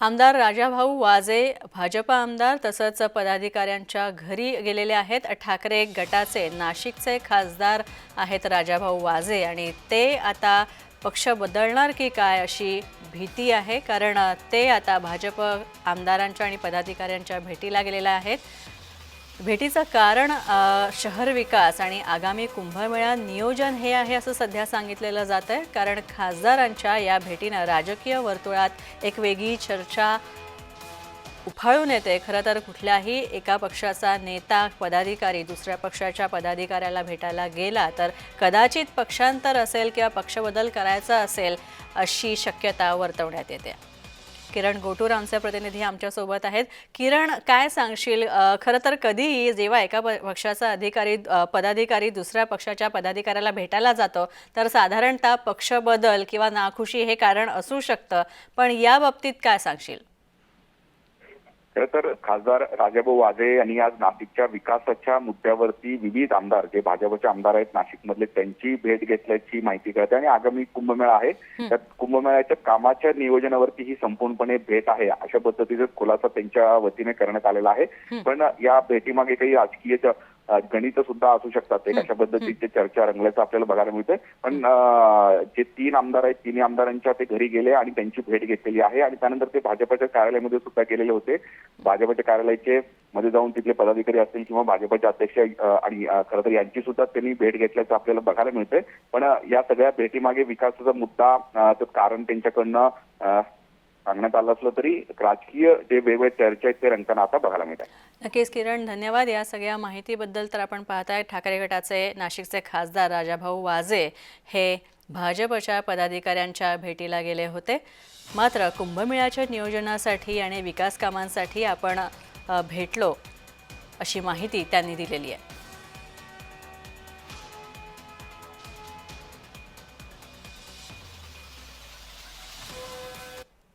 आमदार राजाभाऊ वाजे भाजपा आमदार तसंच पदाधिकाऱ्यांच्या घरी गेलेले आहेत. ठाकरे गटाचे नाशिकचे खासदार आहेत राजाभाऊ वाजे आणि ते आता पक्ष बदलणार की काय अशी भीती आहे कारण ते आता भाजप आमदारांच्या आणि पदाधिकाऱ्यांच्या भेटीला गेलेल्या आहेत. भेटीचं कारण शहर विकास आणि आगामी कुंभमेळा नियोजन हे आहे असं सध्या सांगितलेलं जात आहे कारण खासदारांच्या या भेटीनं राजकीय वर्तुळात एक वेगळी चर्चा उफाळून येते. खरं तर कुठल्याही एका पक्षाचा नेता पदाधिकारी दुसऱ्या पक्षाच्या पदाधिकाऱ्याला भेटायला गेला तर कदाचित पक्षांतर असेल किंवा पक्षबदल करायचा असेल अशी शक्यता वर्तवण्यात येते. किरण गोटूर आमचे प्रतिनिधी आमच्यासोबत आहेत. किरण काय सांगशील? खरं तर कधीही जेव्हा एका प- पक्षाचा अधिकारी पदाधिकारी दुसऱ्या पक्षाच्या पदाधिकाऱ्याला भेटायला जातो तर साधारणतः पक्षबदल किंवा नाखुशी हे कारण असू शकतं. पण या बाबतीत काय सांगशील? खरं तर खासदार राजाभाऊ वाजे यांनी आज नाशिकच्या विकासाच्या मुद्द्यावरती विविध आमदार जे भाजपचे आमदार आहेत नाशिकमधले त्यांची भेट घेतल्याची माहिती कळते आणि आगामी कुंभमेळा आहे. त्यात कुंभमेळ्याच्या कामाच्या नियोजनावरती ही संपूर्णपणे भेट आहे. अशा पद्धतीचा खुलासा त्यांच्या वतीने करण्यात आलेला आहे. पण या भेटीमागे काही राजकीय गणित सुद्धा असू शकतात. एक अशा पद्धतीची चर्चा रंगल्याचं आपल्याला बघायला मिळतंय. पण जे तीन आमदार आहेत तिन्ही आमदारांच्या ते घरी गेले आणि त्यांची भेट घेतलेली आहे आणि त्यानंतर ते भाजपच्या कार्यालयामध्ये सुद्धा गेलेले होते. भाजपच्या कार्यालयाचे मध्ये जाऊन तिथले पदाधिकारी असतील किंवा भाजपचे अध्यक्ष आणि खरं तर यांची सुद्धा त्यांनी भेट घेतल्याचं आपल्याला बघायला मिळतंय. पण या सगळ्या भेटीमागे विकासाचा मुद्दा ते कारण त्यांच्याकडनं सांगण्यात आलं असलं तरी राजकीय जे वेगवेगळे चर्चा आहेत ते रंगताना आता बघायला मिळत नक्कीच किरण धन्यवाद या सगळ्या माहितीबद्दल. तर आपण पाहताय ठाकरे गटाचे नाशिकचे खासदार राजाभाऊ वाजे हे भाजपच्या पदाधिकाऱ्यांच्या भेटीला गेले होते. मात्र कुंभमेळ्याच्या नियोजनासाठी आणि विकास कामांसाठी आपण भेटलो अशी माहिती त्यांनी दिलेली आहे.